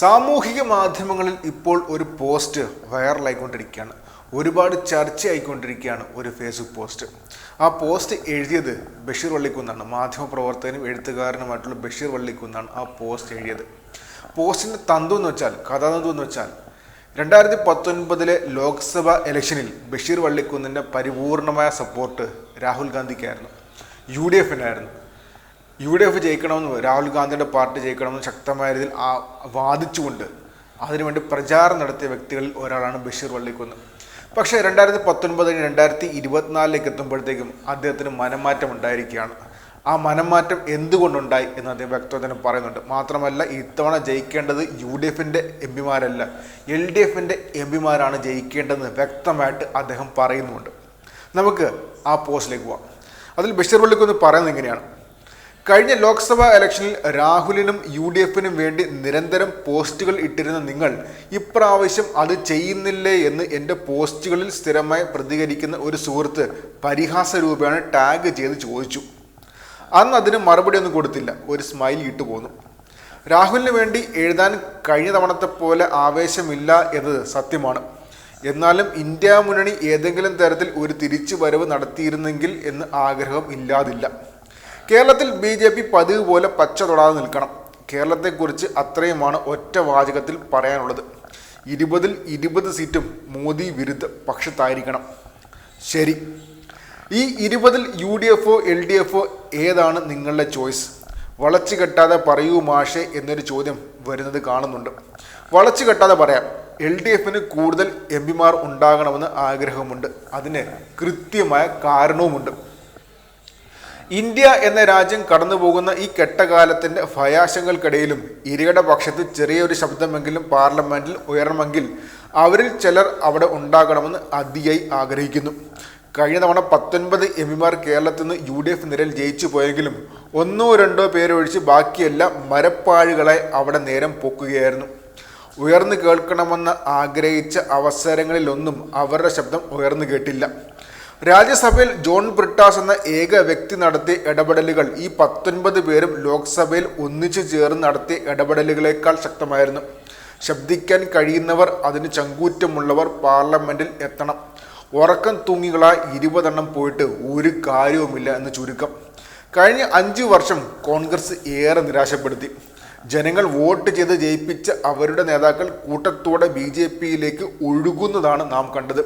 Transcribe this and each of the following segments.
സാമൂഹിക മാധ്യമങ്ങളിൽ ഇപ്പോൾ ഒരു പോസ്റ്റ് വൈറലായിക്കൊണ്ടിരിക്കുകയാണ്. ഒരുപാട് ചർച്ചയായിക്കൊണ്ടിരിക്കുകയാണ് ഒരു ഫേസ്ബുക്ക് പോസ്റ്റ് ആ പോസ്റ്റ് എഴുതിയത് ബഷീർ വള്ളിക്കുന്നാണ്. മാധ്യമപ്രവർത്തകനും എഴുത്തുകാരനുമായിട്ടുള്ള ബഷീർ വള്ളിക്കുന്നാണ് ആ പോസ്റ്റ് എഴുതിയത്. പോസ്റ്റിന്റെ തന്തു എന്ന് വെച്ചാൽ കഥാതന്തു എന്ന് വെച്ചാൽ രണ്ടായിരത്തി പത്തൊൻപതിലെ ലോക്സഭ ഇലക്ഷനിൽ ബഷീർ വള്ളിക്കുന്നിന്റെ പരിപൂർണമായ സപ്പോർട്ട് രാഹുൽ ഗാന്ധിക്കായിരുന്നു. യു ഡി എഫിനായിരുന്നു. യു ഡി എഫ് ജയിക്കണമെന്ന് രാഹുൽ ഗാന്ധിയുടെ പാർട്ടി ജയിക്കണമെന്ന് ശക്തമായ രീതിയിൽ വാദിച്ചുകൊണ്ട് അതിനുവേണ്ടി പ്രചാരണം നടത്തിയ വ്യക്തികളിൽ ഒരാളാണ് ബഷീർ വള്ളിക്കുന്ന്. പക്ഷേ രണ്ടായിരത്തി പത്തൊൻപത് രണ്ടായിരത്തി ഇരുപത്തിനാലിലേക്ക് എത്തുമ്പോഴത്തേക്കും അദ്ദേഹത്തിന് മനംമാറ്റം ഉണ്ടായിരിക്കുകയാണ്. ആ മനംമാറ്റം എന്തുകൊണ്ടുണ്ടായി എന്ന് അദ്ദേഹം വ്യക്തത പറയുന്നുണ്ട്. മാത്രമല്ല ഇത്തവണ ജയിക്കേണ്ടത് യു ഡി എഫിന്റെ എം പിമാരല്ല എൽ ഡി എഫിന്റെ എം പിമാരാണ് ജയിക്കേണ്ടതെന്ന് വ്യക്തമായിട്ട് അദ്ദേഹം പറയുന്നുമുണ്ട് നമുക്ക് ആ പോസ്റ്റിലേക്ക് പോവാം. അതിൽ ബഷീർ വള്ളിക്കുന്ന് പറയുന്നത് ഇങ്ങനെയാണ്. കഴിഞ്ഞ ലോക്സഭാ ഇലക്ഷനിൽ രാഹുലിനും യു ഡി എഫിനും വേണ്ടി നിരന്തരം പോസ്റ്റുകൾ ഇട്ടിരുന്ന നിങ്ങൾ ഇപ്രാവശ്യം അത് ചെയ്യുന്നില്ലേ എന്ന് എന്റെ പോസ്റ്റുകളിൽ സ്ഥിരമായി പ്രതികരിക്കുന്ന ഒരു സുഹൃത്ത് പരിഹാസ രൂപയാണ് ടാഗ് ചെയ്ത് ചോദിച്ചു. അന്ന് അതിന് മറുപടി ഒന്നും കൊടുത്തില്ല. ഒരു സ്മൈൽ ഇട്ടു പോന്നു. രാഹുലിന് വേണ്ടി എഴുതാൻ കഴിഞ്ഞ തവണത്തെ പോലെ ആവേശമില്ല എന്നത് സത്യമാണ്. എന്നാലും ഇന്ത്യ മുന്നണി ഏതെങ്കിലും തരത്തിൽ ഒരു തിരിച്ചു വരവ് നടത്തിയിരുന്നെങ്കിൽ എന്ന് ആഗ്രഹം ഇല്ലാതില്ല. കേരളത്തിൽ ബി ജെ പി പതിവ് പോലെ പച്ച തൊടാതെ നിൽക്കണം. കേരളത്തെക്കുറിച്ച് അത്രയുമാണ് ഒറ്റ വാചകത്തിൽ പറയാനുള്ളത്. ഇരുപതിൽ ഇരുപത് സീറ്റും മോദി വിരുദ്ധ പക്ഷത്തായിരിക്കണം. ശരി. ഈ ഇരുപതിൽ യു ഡി എഫോ എൽ ഡി എഫോ ഏതാണ് നിങ്ങളുടെ ചോയ്സ്? വളച്ചു കെട്ടാതെ പറയൂ മാഷെ എന്നൊരു ചോദ്യം വരുന്നത് കാണുന്നുണ്ട്. വളച്ചു കെട്ടാതെ പറയാം. എൽ ഡി എഫിന് കൂടുതൽ എം പിമാർ ഉണ്ടാകണമെന്ന് ആഗ്രഹമുണ്ട്. അതിന് കൃത്യമായ കാരണവുമുണ്ട്. ഇന്ത്യ എന്ന രാജ്യം കടന്നുപോകുന്ന ഈ കെട്ടകാലത്തിന്റെ ഭയാശങ്ങൾക്കിടയിലും ഇരയുടെ പക്ഷത്ത് ചെറിയൊരു ശബ്ദമെങ്കിലും പാർലമെന്റിൽ ഉയരണമെങ്കിൽ അവരിൽ ചിലർ അവിടെ ഉണ്ടാകണമെന്ന് അതിയായി ആഗ്രഹിക്കുന്നു. കഴിഞ്ഞ തവണ പത്തൊൻപത് എം പിമാർ കേരളത്തിൽ നിന്ന് യു ഡി എഫ് നിരയിൽ ജയിച്ചു പോയെങ്കിലും ഒന്നോ രണ്ടോ പേരൊഴിച്ച് ബാക്കിയെല്ലാം മരപ്പാഴുകളായി അവിടെ നേരം പൊക്കുകയായിരുന്നു. ഉയർന്നു കേൾക്കണമെന്ന് ആഗ്രഹിച്ച അവസരങ്ങളിലൊന്നും അവരുടെ ശബ്ദം ഉയർന്നു കേട്ടില്ല. രാജ്യസഭയിൽ ജോൺ ബ്രിട്ടാസ് എന്ന ഏക വ്യക്തി നടത്തിയ ഇടപെടലുകൾ ഈ പത്തൊൻപത് പേരും ലോക്സഭയിൽ ഒന്നിച്ചു ചേർന്ന് നടത്തിയ ഇടപെടലുകളേക്കാൾ ശക്തമായിരുന്നു. ശബ്ദിക്കാൻ കഴിയുന്നവർ അതിന് ചങ്കൂറ്റമുള്ളവർ പാർലമെന്റിൽ എത്തണം. ഉറക്കം തൂങ്ങികളായ ഇരുപതെണ്ണം പോയിട്ട് ഒരു കാര്യവുമില്ല എന്ന് ചുരുക്കം. കഴിഞ്ഞ അഞ്ചു വർഷം കോൺഗ്രസ് ഏറെ നിരാശപ്പെടുത്തി. ജനങ്ങൾ വോട്ട് ചെയ്ത് ജയിപ്പിച്ച അവരുടെ നേതാക്കൾ കൂട്ടത്തോടെ ബി ജെ പിയിലേക്ക് ഒഴുകുന്നതാണ് നാം കണ്ടത്.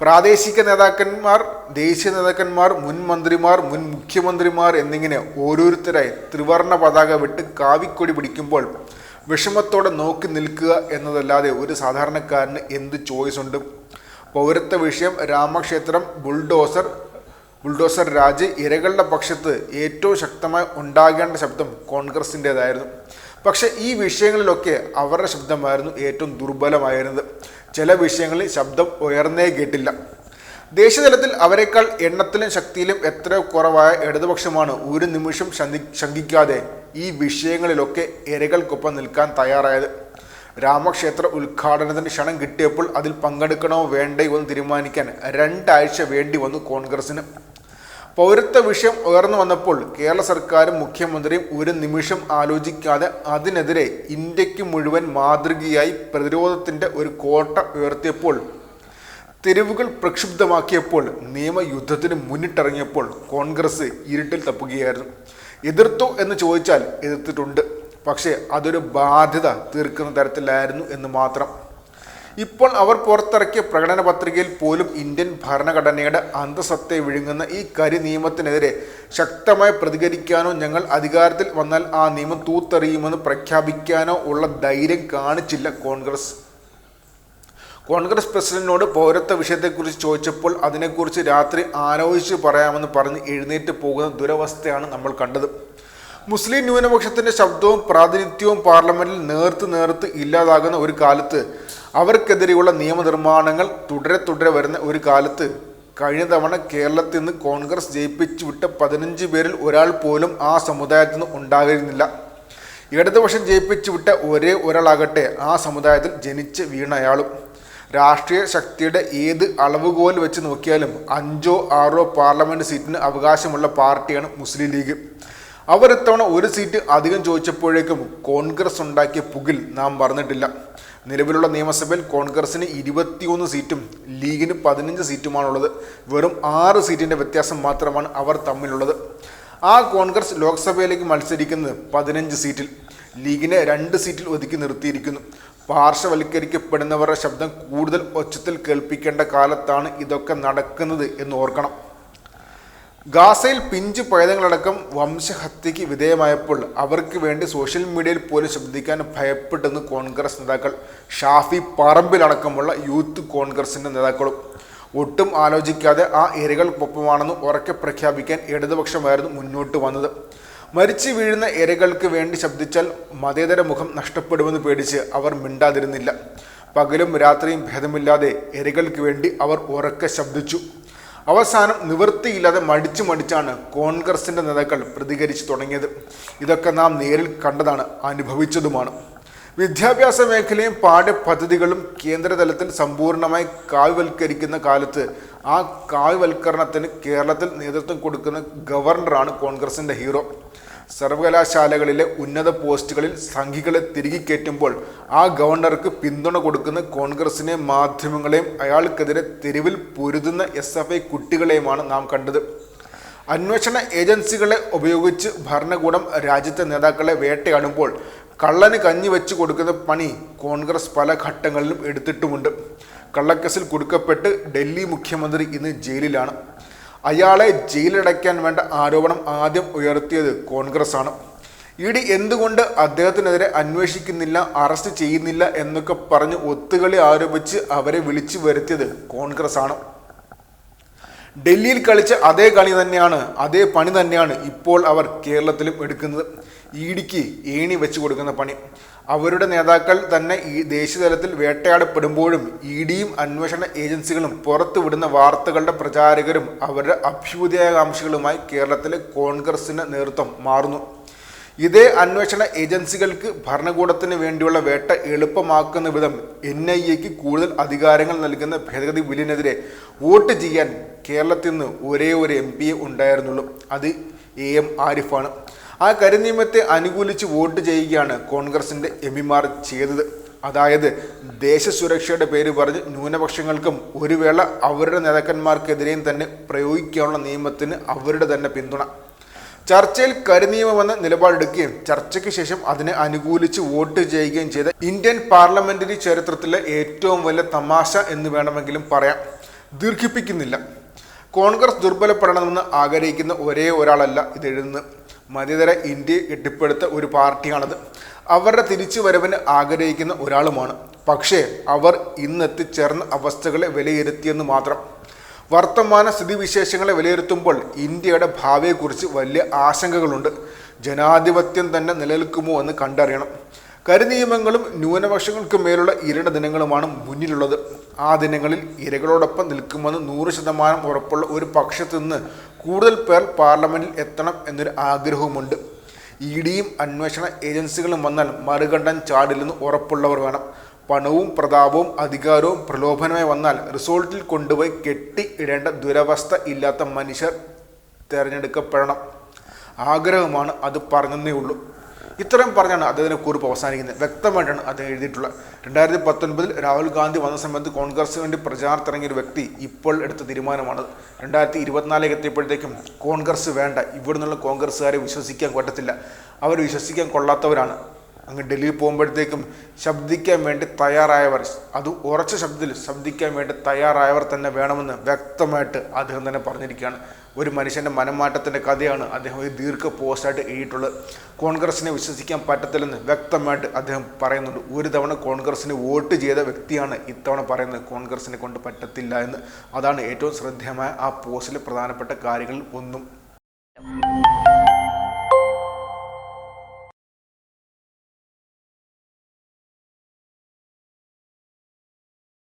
പ്രാദേശിക നേതാക്കന്മാർ ദേശീയ നേതാക്കന്മാർ മുൻ മന്ത്രിമാർ മുൻ മുഖ്യമന്ത്രിമാർ എന്നിങ്ങനെ ഓരോരുത്തരായി ത്രിവർണ പതാക വിട്ട് കാവിക്കൊടി പിടിക്കുമ്പോൾ വിഷമത്തോടെ നോക്കി നിൽക്കുക എന്നതല്ലാതെ ഒരു സാധാരണക്കാരന് എന്ത് ചോയ്സ് ഉണ്ട്? പൗരത്വ വിഷയം രാമക്ഷേത്രം ബുൾഡോസർ ബുൾഡോസർ രാജ് ഇരകളുടെ പക്ഷത്ത് ഏറ്റവും ശക്തമായി ഉണ്ടാകേണ്ട ശബ്ദം കോൺഗ്രസിന്റെതായിരുന്നു പക്ഷേ ഈ വിഷയങ്ങളിലൊക്കെ അവരുടെ ശബ്ദമായിരുന്നു ഏറ്റവും ദുർബലമായിരുന്നത്. ചില വിഷയങ്ങളിൽ ശബ്ദം ഉയർന്നേ കേട്ടില്ല. ദേശീയതലത്തിൽ അവരെക്കാൾ എണ്ണത്തിലും ശക്തിയിലും എത്ര കുറവായ ഇടതുപക്ഷമാണ് ഒരു നിമിഷം ശങ്കി ശങ്കിക്കാതെ ഈ വിഷയങ്ങളിലൊക്കെ ഇരകൾക്കൊപ്പം നിൽക്കാൻ തയ്യാറായത്. രാമക്ഷേത്ര ഉദ്ഘാടനത്തിന് ക്ഷണം കിട്ടിയപ്പോൾ അതിൽ പങ്കെടുക്കണോ വേണ്ടയോ എന്ന് തീരുമാനിക്കാൻ രണ്ടാഴ്ച വേണ്ടി വന്നു കോൺഗ്രസിന് പൗരത്വ വിഷയം ഉയർന്നു വന്നപ്പോൾ കേരള സർക്കാരും മുഖ്യമന്ത്രിയും ഒരു നിമിഷം ആലോചിക്കാതെ അതിനെതിരെ ഇന്ത്യയ്ക്ക് മുഴുവൻ മാതൃകയായി പ്രതിരോധത്തിന്റെ ഒരു കോട്ട ഉയർത്തിയപ്പോൾ തെരുവുകൾ പ്രക്ഷുബ്ധമാക്കിയപ്പോൾ നിയമയുദ്ധത്തിന് മുന്നിട്ടിറങ്ങിയപ്പോൾ കോൺഗ്രസ് ഇരുട്ടിൽ തപ്പുകയായിരുന്നു. എതിർത്തോ എന്ന് ചോദിച്ചാൽ എതിർത്തിട്ടുണ്ട്. പക്ഷേ അതൊരു ബാധ്യത തീർക്കുന്ന തരത്തിലായിരുന്നു എന്ന് മാത്രം. ഇപ്പോൾ അവർ പുറത്തിറക്കിയ പ്രകടന പത്രികയിൽ പോലും ഇന്ത്യൻ ഭരണഘടനയുടെ അന്തസത്തെ വിഴുങ്ങുന്ന ഈ കരി നിയമത്തിനെതിരെ ശക്തമായി പ്രതികരിക്കാനോ ഞങ്ങൾ അധികാരത്തിൽ വന്നാൽ ആ നിയമം തൂത്തെറിയുമെന്ന് പ്രഖ്യാപിക്കാനോ ഉള്ള ധൈര്യം കാണിച്ചില്ല കോൺഗ്രസ്. കോൺഗ്രസ് പ്രസിഡന്റിനോട് പൗരത്വ വിഷയത്തെക്കുറിച്ച് ചോദിച്ചപ്പോൾ അതിനെക്കുറിച്ച് രാത്രി ആലോചിച്ച് പറയാമെന്ന് പറഞ്ഞ് എഴുന്നേറ്റ് പോകുന്ന ദുരവസ്ഥയാണ് നമ്മൾ കണ്ടത്. മുസ്ലിം ന്യൂനപക്ഷത്തിന്റെ ശബ്ദവും പ്രാതിനിധ്യവും പാർലമെന്റിൽ നേർത്ത് നേർത്ത് ഇല്ലാതാകുന്ന ഒരു കാലത്ത് അവർക്കെതിരെയുള്ള നിയമനിർമ്മാണങ്ങൾ തുടരെ തുടരെ വരുന്ന ഒരു കാലത്ത് കഴിഞ്ഞ തവണ കേരളത്തിൽ നിന്ന് കോൺഗ്രസ് ജയിപ്പിച്ചു വിട്ട പതിനഞ്ച് പേരിൽ ഒരാൾ പോലും ആ സമുദായത്തിൽ നിന്ന് ഉണ്ടായിരുന്നില്ല. ഇടതുപക്ഷം ജയിപ്പിച്ചു വിട്ട ഒരേ ഒരാളാകട്ടെ ആ സമുദായത്തിൽ ജനിച്ച് വീണ അയാളും. രാഷ്ട്രീയ ശക്തിയുടെ ഏത് അളവുകോൽ വെച്ച് നോക്കിയാലും അഞ്ചോ ആറോ പാർലമെന്റ് സീറ്റിന് അവകാശമുള്ള പാർട്ടിയാണ് മുസ്ലിം ലീഗ്. അവർ ഇത്തവണ ഒരു സീറ്റ് അധികം ചോദിച്ചപ്പോഴേക്കും കോൺഗ്രസ് ഉണ്ടാക്കിയ പുകിൽ നാം മറന്നിട്ടില്ല. നിലവിലുള്ള നിയമസഭയിൽ കോൺഗ്രസിന് ഇരുപത്തിയൊന്ന് സീറ്റും ലീഗിന് പതിനഞ്ച് സീറ്റുമാണുള്ളത്. വെറും ആറ് സീറ്റിന്റെ വ്യത്യാസം മാത്രമാണ് അവർ തമ്മിലുള്ളത്. ആ കോൺഗ്രസ് ലോക്സഭയിലേക്ക് മത്സരിക്കുന്നത് പതിനഞ്ച് സീറ്റിൽ ലീഗിനെ രണ്ട് സീറ്റിൽ ഒതുക്കി നിർത്തിയിരിക്കുന്നു. പാർശ്വവൽക്കരിക്കപ്പെടുന്നവരുടെ ശബ്ദം കൂടുതൽ ഒച്ചത്തിൽ കേൾപ്പിക്കേണ്ട കാലത്താണ് ഇതൊക്കെ നടക്കുന്നത് എന്ന് ഓർക്കണം. ഗാസയിൽ പിഞ്ചു പൈതങ്ങളടക്കം വംശഹത്യയ്ക്ക് വിധേയമായപ്പോൾ അവർക്ക് വേണ്ടി സോഷ്യൽ മീഡിയയിൽ പോലും ശബ്ദിക്കാൻ ഭയപ്പെട്ടെന്ന് കോൺഗ്രസ് നേതാക്കൾ ഷാഫി പറമ്പിലടക്കമുള്ള യൂത്ത് കോൺഗ്രസിന്റെ നേതാക്കളും. ഒട്ടും ആലോചിക്കാതെ ആ ഇരകൾക്കൊപ്പമാണെന്ന് ഉറക്കെ പ്രഖ്യാപിക്കാൻ ഇടതുപക്ഷമായിരുന്നു മുന്നോട്ട് വന്നത്. മരിച്ചു വീഴുന്ന ഇരകൾക്ക് വേണ്ടി ശബ്ദിച്ചാൽ മതേതര മുഖം നഷ്ടപ്പെടുമെന്ന് പേടിച്ച് അവർ മിണ്ടാതിരുന്നില്ല. പകലും രാത്രിയും ഭേദമില്ലാതെ ഇരകൾക്ക് വേണ്ടി അവർ ഉറക്കെ ശബ്ദിച്ചു. അവസാനം നിവൃത്തിയില്ലാതെ മടിച്ചു മടിച്ചാണ് കോൺഗ്രസിന്റെ നേതാക്കൾ പ്രതികരിച്ചു തുടങ്ങിയത്. ഇതൊക്കെ നാം നേരിൽ കണ്ടതാണ് അനുഭവിച്ചതുമാണ്. വിദ്യാഭ്യാസ മേഖലയും പാഠ്യപദ്ധതികളും കേന്ദ്രതലത്തിൽ സമ്പൂർണമായി കാവ്യവൽക്കരിക്കുന്ന കാലത്ത് ആ കാവ്യവൽക്കരണത്തിന് കേരളത്തിൽ നേതൃത്വം കൊടുക്കുന്ന ഗവർണറാണ് കോൺഗ്രസിന്റെ ഹീറോ. സർവകലാശാലകളിലെ ഉന്നത പോസ്റ്റുകളിൽ സംഘികളെ തിരികെ കയറ്റുമ്പോൾ ആ ഗവർണർക്ക് പിന്തുണ കൊടുക്കുന്ന കോൺഗ്രസിനെ മാധ്യമങ്ങളെയും അയാൾക്കെതിരെ തെരുവിൽ പൊരുതുന്ന എസ് എഫ് ഐ കുട്ടികളെയുമാണ് നാം കണ്ടത്. അന്വേഷണ ഏജൻസികളെ ഉപയോഗിച്ച് ഭരണകൂടം രാജ്യത്തെ നേതാക്കളെ വേട്ടയാടുമ്പോൾ കള്ളന് കഞ്ഞി വെച്ച് കൊടുക്കുന്ന പണി കോൺഗ്രസ് പല ഘട്ടങ്ങളിലും എടുത്തിട്ടുമുണ്ട്. കള്ളക്കേസിൽ കുടുക്കപ്പെട്ട് ഡൽഹി മുഖ്യമന്ത്രി ഇന്ന് ജയിലിലാണ്. അയാളെ ജയിലിലടയ്ക്കാൻ വേണ്ട ആരോപണം ആദ്യം ഉയർത്തിയത് കോൺഗ്രസ് ആണ് ഇ ഡി എന്തുകൊണ്ട് അദ്ദേഹത്തിനെതിരെ അന്വേഷിക്കുന്നില്ല അറസ്റ്റ് ചെയ്യുന്നില്ല എന്നൊക്കെ പറഞ്ഞ് ഒത്തുകളി ആരോപിച്ച് അവരെ വിളിച്ചു വരുത്തിയത് കോൺഗ്രസ് ആണ് ഡൽഹിയിൽ കളിച്ച അതേ കളി തന്നെയാണ് അതേ പണി തന്നെയാണ് ഇപ്പോൾ അവർ കേരളത്തിലും എടുക്കുന്നത്. ഇഡിക്ക് ഏണി വെച്ച് കൊടുക്കുന്ന പണി. അവരുടെ നേതാക്കൾ തന്നെ ഈ ദേശീയതലത്തിൽ വേട്ടയാടപ്പെടുമ്പോഴും ഇ ഡിയും അന്വേഷണ ഏജൻസികളും പുറത്തുവിടുന്ന വാർത്തകളുടെ പ്രചാരകരും അവരുടെ അഭ്യുദയാകാംക്ഷികളുമായി കേരളത്തിലെ കോൺഗ്രസിന് നേതൃത്വം മാറുന്നു. ഇതേ അന്വേഷണ ഏജൻസികൾക്ക് ഭരണകൂടത്തിന് വേണ്ടിയുള്ള വേട്ട എളുപ്പമാക്കുന്ന വിധം എൻ ഐ എക്ക് കൂടുതൽ അധികാരങ്ങൾ നൽകുന്ന ഭേദഗതി ബില്ലിനെതിരെ വോട്ട് ചെയ്യാൻ കേരളത്തിൽ നിന്ന് ഒരേ ഒരു എം പിയെ ഉണ്ടായിരുന്നുള്ളൂ. അത് എ എം ആരിഫാണ്. ആ കരിനിയമത്തെ അനുകൂലിച്ച് വോട്ട് ചെയ്യുകയാണ് കോൺഗ്രസിന്റെ എം പിമാർ ചെയ്തത്. അതായത് ദേശസുരക്ഷയുടെ പേര് പറഞ്ഞ് ന്യൂനപക്ഷങ്ങൾക്കും ഒരു വേള അവരുടെ നേതാക്കന്മാർക്കെതിരെയും തന്നെ പ്രയോഗിക്കാനുള്ള നിയമത്തിന് അവരുടെ തന്നെ പിന്തുണ. ചർച്ചയിൽ കരിനിയമമെന്ന നിലപാടെടുക്കുകയും ചർച്ചയ്ക്ക് ശേഷം അതിനെ അനുകൂലിച്ച് വോട്ട് ചെയ്യുകയും ചെയ്ത ഇന്ത്യൻ പാർലമെന്ററി ചരിത്രത്തിലെ ഏറ്റവും വലിയ തമാശ എന്ന് വേണമെങ്കിലും പറയാം. ദീർഘിപ്പിക്കുന്നില്ല. കോൺഗ്രസ് ദുർബലപ്പെടണമെന്ന് ആഗ്രഹിക്കുന്ന ഒരേ ഒരാളല്ല ഇത് മതേതര ഇന്ത്യയെ കെട്ടിപ്പടുത്ത ഒരു പാർട്ടിയാണത്. അവരുടെ തിരിച്ചു വരവിന് ആഗ്രഹിക്കുന്ന ഒരാളുമാണ്. പക്ഷേ അവർ ഇന്നെത്തിച്ചേർന്ന അവസ്ഥകളെ വിലയിരുത്തിയെന്ന് മാത്രം. വർത്തമാന സ്ഥിതിവിശേഷങ്ങളെ വിലയിരുത്തുമ്പോൾ ഇന്ത്യയുടെ ഭാവിയെക്കുറിച്ച് വലിയ ആശങ്കകളുണ്ട്. ജനാധിപത്യം തന്നെ നിലനിൽക്കുമോ എന്ന് കണ്ടറിയണം. കരിനിയമങ്ങളും ന്യൂനപക്ഷങ്ങൾക്ക് മേലുള്ള ഇരട ദിനങ്ങളുമാണ് മുന്നിലുള്ളത്. ആ ദിനങ്ങളിൽ ഇരകളോടൊപ്പം നിൽക്കുമെന്ന് നൂറ് ശതമാനം ഉറപ്പുള്ള ഒരു പക്ഷത്തു നിന്ന് കൂടുതൽ പേർ പാർലമെന്റിൽ എത്തണം എന്നൊരു ആഗ്രഹവുമുണ്ട്. ഇ ഡിയും അന്വേഷണ ഏജൻസികളും വന്നാൽ മറുകണ്ഠം ചാടില്ലെന്ന് ഉറപ്പുള്ളവർ വേണം. പണവും പ്രതാപവും അധികാരവും പ്രലോഭനമായി വന്നാൽ റിസോർട്ടിൽ കൊണ്ടുപോയി കെട്ടി ഇടേണ്ട ദുരവസ്ഥ ഇല്ലാത്ത മനുഷ്യർ തിരഞ്ഞെടുക്കപ്പെടണം. ആഗ്രഹമാണ് അത് പറഞ്ഞതേ ഉള്ളൂ. ഇത്രയും പറഞ്ഞാണ് അദ്ദേഹത്തിന്റെ കുറിപ്പ് അവസാനിക്കുന്നത്. വ്യക്തമായിട്ടാണ് അദ്ദേഹം എഴുതിയിട്ടുള്ളത്. രണ്ടായിരത്തി പത്തൊൻപതിൽ രാഹുൽ ഗാന്ധി വന്ന സമയത്ത് കോൺഗ്രസിന് വേണ്ടി പ്രചാരത്തിറങ്ങിയ ഒരു വ്യക്തി ഇപ്പോൾ എടുത്ത തീരുമാനമാണ്. രണ്ടായിരത്തി ഇരുപത്തിനാലിലേക്ക് എത്തിയപ്പോഴത്തേക്കും കോൺഗ്രസ് വേണ്ട. ഇവിടെ നിന്നുള്ള കോൺഗ്രസ്സുകാരെ വിശ്വസിക്കാൻ പറ്റത്തില്ല. അവർ വിശ്വസിക്കാൻ കൊള്ളാത്തവരാണ്. അങ്ങ് ഡൽഹിയിൽ പോകുമ്പോഴത്തേക്കും ശബ്ദിക്കാൻ വേണ്ടി തയ്യാറായവർ അത് ഉറച്ച ശബ്ദത്തിൽ ശബ്ദിക്കാൻ വേണ്ടി തയ്യാറായവർ തന്നെ വേണമെന്ന് വ്യക്തമായിട്ട് അദ്ദേഹം തന്നെ പറഞ്ഞിരിക്കുകയാണ്. ഒരു മനുഷ്യന്റെ മനംമാറ്റത്തിന്റെ കഥയാണ് അദ്ദേഹം ഒരു ദീർഘ പോസ്റ്റായിട്ട് എഴുതിയിട്ടുള്ളത്. കോൺഗ്രസിനെ വിശ്വസിക്കാൻ പറ്റത്തില്ലെന്ന് വ്യക്തമായിട്ട് അദ്ദേഹം പറയുന്നുണ്ട്. ഒരു തവണ കോൺഗ്രസിന് വോട്ട് ചെയ്ത വ്യക്തിയാണ് ഇത്തവണ പറയുന്നത് കോൺഗ്രസിനെ കൊണ്ട് പറ്റത്തില്ല എന്ന്. അതാണ് ഏറ്റവും ശ്രദ്ധേയമായ ആ പോസ്റ്റിലെ പ്രധാനപ്പെട്ട കാര്യങ്ങളിൽ ഒന്നും.